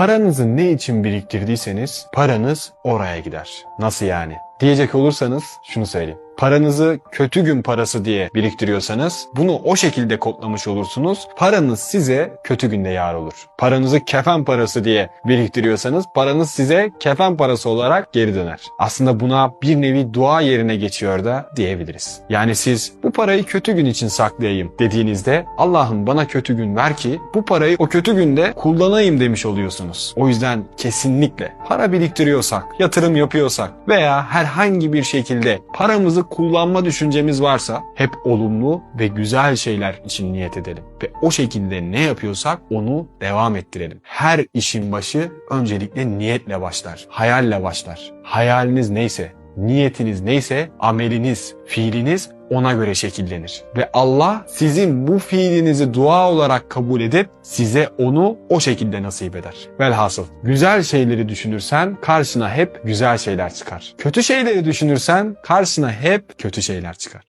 Paranızı ne için biriktirdiyseniz paranız oraya gider. Nasıl yani? Diyecek olursanız şunu söyleyeyim. Paranızı kötü gün parası diye biriktiriyorsanız bunu o şekilde kodlamış olursunuz. Paranız size kötü günde yar olur. Paranızı kefen parası diye biriktiriyorsanız paranız size kefen parası olarak geri döner. Aslında buna bir nevi dua yerine geçiyor da diyebiliriz. Yani siz bu parayı kötü gün için saklayayım dediğinizde Allah'ım bana kötü gün ver ki bu parayı o kötü günde kullanayım demiş oluyorsunuz. O yüzden kesinlikle para biriktiriyorsak, yatırım yapıyorsak veya herhangi bir şekilde paramızı kullanma düşüncemiz varsa hep olumlu ve güzel şeyler için niyet edelim. Ve o şekilde ne yapıyorsak onu devam ettirelim. Her işin başı öncelikle niyetle başlar, hayalle başlar. Hayaliniz neyse, niyetiniz neyse ameliniz, fiiliniz ona göre şekillenir. Ve Allah sizin bu fiilinizi dua olarak kabul edip size onu o şekilde nasip eder. Velhasıl güzel şeyleri düşünürsen karşına hep güzel şeyler çıkar. Kötü şeyleri düşünürsen karşına hep kötü şeyler çıkar.